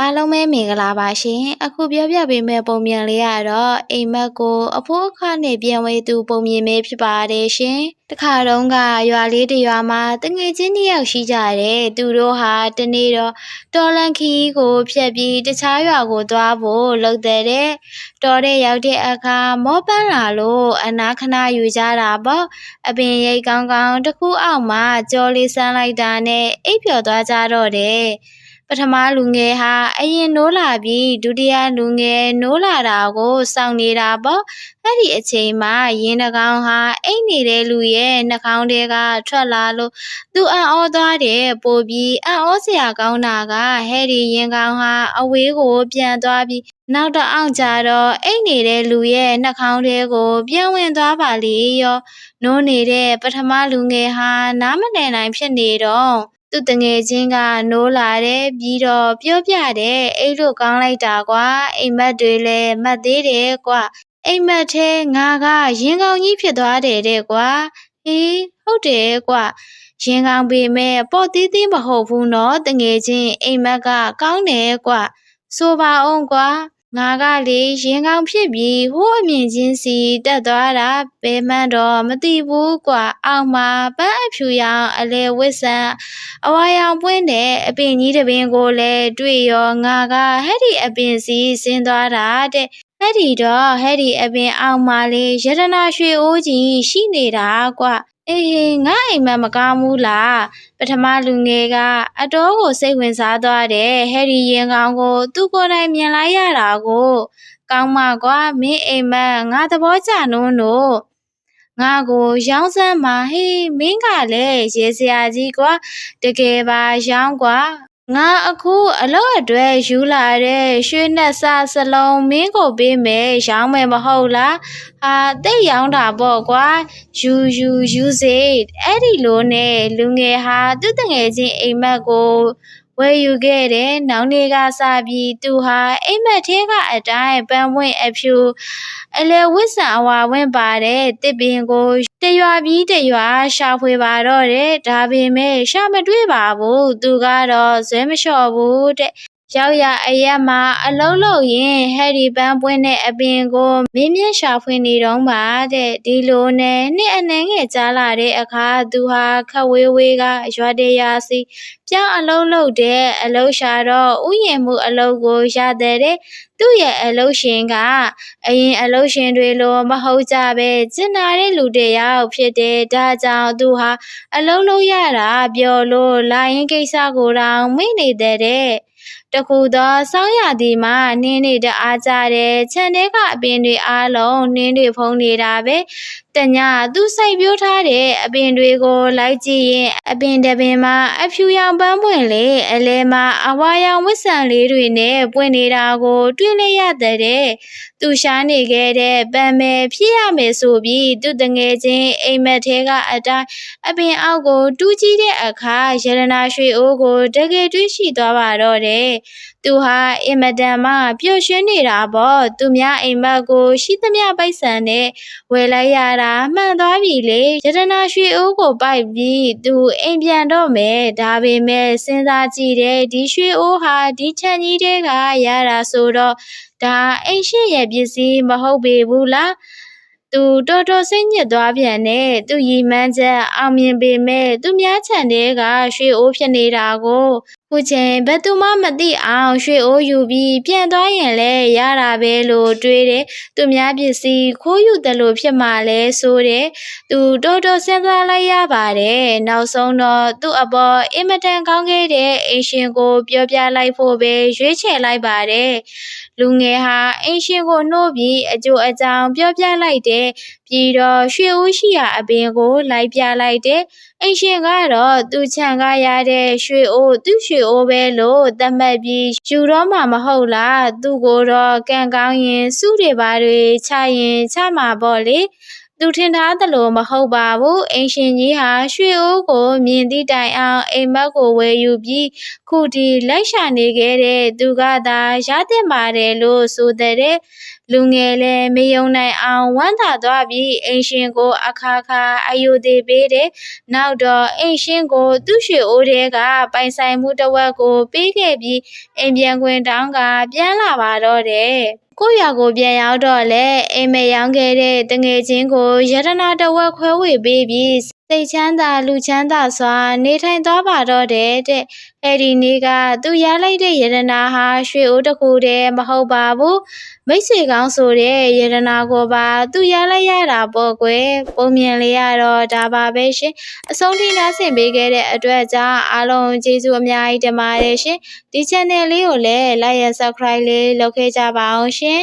အားလုံးပဲမင်္ဂလာပါရှင်အခုပြောပြပေးမယ့်ပုံမြင်လေးကတော့အိမ်မက်ကိုအဖိုးအခနဲ့ပြန်ဝေးသူပုံမြင်လေးဖြစ်ပါတယ်ရှင်တခါတုန်းကရွာလေးတစ်ရွာမှာတငယ်ချင်းတစ်ယောက်ရှိကြတယ်သူတို့ဟာတနေ့တော့တော်လန်ခီကိုဖြတ်ပြီးတခြားရွာကိုသွားဖို့လုပ်တဲ့တဲ့တော်တဲ့ရောက်တဲ့အခါမောပန်းလာလို့အနာခဏယူကြတာပေါ့အပင်ရိတ်ကောင်းကောင်းတစ်ခုအောက်မှာကြောလေးဆန်းလိုက်တာနဲ့အိပ်ပျော်သွားကြတော့တယ် ပထမလူငယ်ဟာအရင်နိုးလာပြီးဒုတိယလူငယ်နိုးလာတာကိုစောင့်နေတာပေါ့အဲ့ဒီအချိန်မှာရင်နှကောင်ဟာအိတ်နေတဲ့လူရဲ့နှာခေါင်းထဲကထွက်လာလို့သူအံ့ဩသွားတယ်ပို့ပြီးအံ့ဩစရာကောင်းတာကဟဲ့ဒီရင်ကောင်ဟာအဝေးကိုပြန်သွားပြီးနောက်တော့အောင်ကြတော့အိတ်နေတဲ့လူရဲ့နှာခေါင်းထဲကို ပြန်ဝင်သွားပါလေရောနိုးနေတဲ့ပထမလူငယ်ဟာနားမလည်နိုင်ဖြစ်နေတော့ သူတငယ်ချင်းကနိုးလာတယ်ပြီးတော့ပြောပြတယ်အိတ်လို့ကောင်းလိုက်တာကွာအိမ်မက်တွေလည်းမတ်သေးတယ်ကွာအိမ်မက်ထဲငါကရင်ကောင်းကြီးဖြစ်သွားတယ်တဲ့ကွာဟေးဟုတ်တယ်ကွာရင်ကောင်းပေမဲ့ပေါ့သေးသေးမဟုတ်ဘူးနော်တငယ်ချင်းအိမ်မက်ကကောင်းတယ်ကွာဆိုပါအောင်ကွာ ငါကလေရင်ကောင်းဖြစ်ပြီးဟိုးအမြင့်ချင်းစီတက်သွားတာဘယ်မှန်းတော့မသိဘူးကွာအောက်မှာပန်းအဖြူရောင်အလဲဝစ်ဆန်အဝါရောင်ပွင့်တဲ့အပင်ကြီးတစ်ပင်ကိုလည်းတွေ့ရောငါကဟဲ့ဒီအပင်စီဆင်းသွားတာတဲ့ဟဲ့ဒီတော့ဟဲ့ဒီအပင်အောက်မှာလေရတနာရွှေအိုးကြီးရှိနေတာကွ အေးဟေးငါအိမ်မက်မကောင်းဘူးလားပထမလူငယ်ကအတော်ကိုစိတ်ဝင်စားသွားတယ်ဟဲ့ဒီရင်ကောင်ကို သူ့ကိုယ်တိုင်မြင်လိုက်ရတာကို ကောင်းမကွာမင်းအိမ်မက်ငါသဘောကျနုံးလို့ငါကိုရောင်းစမ်းမှာဟေးမင်းကလည်းရေစရာကြီးကွာတကယ်ပါရောင်းကွာ ငါအခုအလုပ်အတွက်ယူလာတဲ့ရွှေနဲ့စစလုံးမင်းကိုပေးမယ်ရောင်းမယ်မဟုတ်လားဟာတိတ်ရောင်းတာပေါ့ကွာယူယူယူစေအဲ့ဒီလိုနဲ့လူငယ်ဟာသူ့တငယ်ချင်းအိမ်မက်ကို ဝယ်ယူခဲ့တယ်နောက်နေ့ကစပြီးသူဟာအိမ်မက်ထဲကအတိုင်းပန်းပွင့်အဖြူအလဲဝစ်ဆန်အဝါဝင့်ပါတဲ့တစ်ပင်ကိုတရွာပြီးတရွာရှာဖွေပါတော့တယ်ဒါပေမဲ့ရှာမတွေ့ပါဘူးသူကတော့ဇွဲမလျှော့ဘူးတဲ့ ရောက်ရအရက်မှာအလုံးလုံးရင်ဟဲရီပန်းပွင့်တဲ့အပင်ကိုမင်းမြတ်ရှာဖွေနေတော့ပါတဲ့ဒီလိုနဲ့နှစ်အနှဲငယ်ကြားလာတဲ့အခါသူဟာခက်ဝေးဝေးကရွာတရာစီပြောင်းအလုံးလုံးတဲ့အလုံးရှာတော့ဥယျာဉ်မှုအလုံးကိုရတဲ့တဲ့သူ့ရဲ့အလုံးရှင်ကအရင်အလုပ်ရှင်တွေလိုမဟုတ်ကြပဲကျင်နာတဲ့လူတစ်ယောက်ဖြစ်တယ်ဒါကြောင့်သူဟာအလုံးလုံးရတာပြောလို့လာရင်ကိစ္စကိုတောင်မေ့နေတဲ့တဲ့ တခုသောစောင်းရသည်မှာနင်းနေတအားကြတယ်ခြံထဲကအပင်တွေအားလုံးနင်းတွေဖုံးနေတာပဲတညသူစိုက်ပျိုးထားတဲ့အပင်တွေကိုလိုက်ကြည့်ရင်အပင်တစ်ပင်မှာအဖြူရောင်ပန်းပွင့်လေအလဲမှာအဝါရောင်ဝတ်ဆံလေးတွေနဲ့ပွင့်နေတာကိုတွေ့လိုက်ရတဲ့သူရှားနေခဲ့တဲ့ပန်မယ်ဖြစ်ရမယ်ဆိုပြီးသူတငယ်ချင်းအိမ်မက်ထဲကအတိုင်းအပင်အောက်ကို တူးကြည့်တဲ့အခါရတနာရွှေအိုးကိုတကယ်တွေ့ရှိသွားပါတော့တယ်။သူဟာအင်မတန်မှပျော်ရွှင်နေတာပေါ့။သူများအိမ်မက်ကိုရှိသမျှပိုက်ဆံနဲ့ဝယ်လိုက်ရတာမှန်သွားပြီလေ။ရတနာရွှေအိုးကိုပိုက်ပြီးသူအိမ်ပြန်တော့မယ်။ဒါပေမဲ့စဉ်းစားကြည့်တဲ့ဒီရွှေအိုးဟာဒီချန်ကြီးတဲကရတာဆိုတော့ဒါအိမ်ရှိရဲ့ပစ္စည်းမဟုတ်ပေဘူးလားသူတော်တော်စိတ်ညစ်သွားပြန်နဲ့သူရီမန်းချက်အောင်မြင်ပေမဲ့သူများချန်တဲ့ကရွှေအိုးဖြစ်နေတာကိုခုချိန်ဘယ်သူမှမသိအောင်ရွှေအိုးယူပြီးပြန်သွားရင်လည်းရတာပဲလို့တွေးတယ်သူများပစ္စည်းခိုးယူတယ်လို့ဖြစ်မှလဲဆိုတယ်သူတော်တော်စဉ်းစားလိုက်ရပါတယ်နောက်ဆုံးတော့သူ့အပေါ်အင်မတန်ကောင်းခဲ့တဲ့အိမ်ရှင်ကို ပြောပြလိုက်ဖို့ပဲရွေးချယ်လိုက်ပါတယ်လူငယ်ဟာအင်းရှင်ကိုနှိုးပြီးအကျိုးအကြောင်းပြောပြလိုက်တယ်။ပြီးတော့ရွှေဦးရှိရာအပင်ကိုလိုက်ပြလိုက်တယ်။အင်းရှင်ကတော့သူ့ချန်ကရတဲ့ရွှေအိုးသူ့ရွှေအိုးပဲလို့သတ်မှတ်ပြီးယူတော့မှာမဟုတ်လား။သူ့ကိုတော့ကံကောင်းရင်စုတွေပါတွေချရင်ချမှာပေါ့လေ။ သူထင်ထားသလိုမဟုတ်ပါဘူးအင်ရှင်ကြီးဟာရွှေအိုးကိုမြင်သည့်တိုင်အောင်အိမ်မက်ကိုဝယ်ယူပြီးခုဒီလိုက်ရှာနေခဲ့တဲ့သူကသာရတဲ့ပါတယ်လို့ဆိုတဲ့လူငယ်လည်းမယုံနိုင်အောင်ဝမ်းသာသွားပြီးအင်ရှင်ကိုအခါခါအယုသေးပေးတယ်နောက်တော့အင်ရှင်ကိုသူ့ရွှေအိုးထဲကပိုင်ဆိုင်မှုတစ်ဝက်ကိုပေးခဲ့ပြီးအိမ်ပြန်ခွင်တောင်းကပြန်လာပါတော့တယ် ကိုယ့်ရွာကိုပြန်ရောက်တော့လဲအိမ်မက်ရောင်းခဲ့တဲ့တငယ်ချင်းကိုယတနာတစ်ဝက်ခွဲဝေပေးပြီးစိ တ်ချမ်းသာလူချမ်းသာစွာ နေထိုင်သွားပါတော့တယ်တဲ့အဲ့ဒီနေ့ကသူရလိုက်တဲ့ယတနာဟာရွှေအိုးတစ်ခုတည်းမဟုတ်ပါဘူးမိတ်ဆွေကောင်းဆိုတဲ့ယတနာကိုပါသူရလိုက်ရတာပေါ့ကွယ်ပုံမြင်လေးရတော့ဒါပါပဲရှင်အဆုံးထိနားဆင်ပေးခဲ့တဲ့အတွက်ကြောင့်အားလုံးကျေးဇူးအများကြီးတင်ပါတယ်ရှင်ဒီ channel လေးကိုလည်း like and subscribe လေးလုပ်ခဲ့ကြပါအောင်ရှင်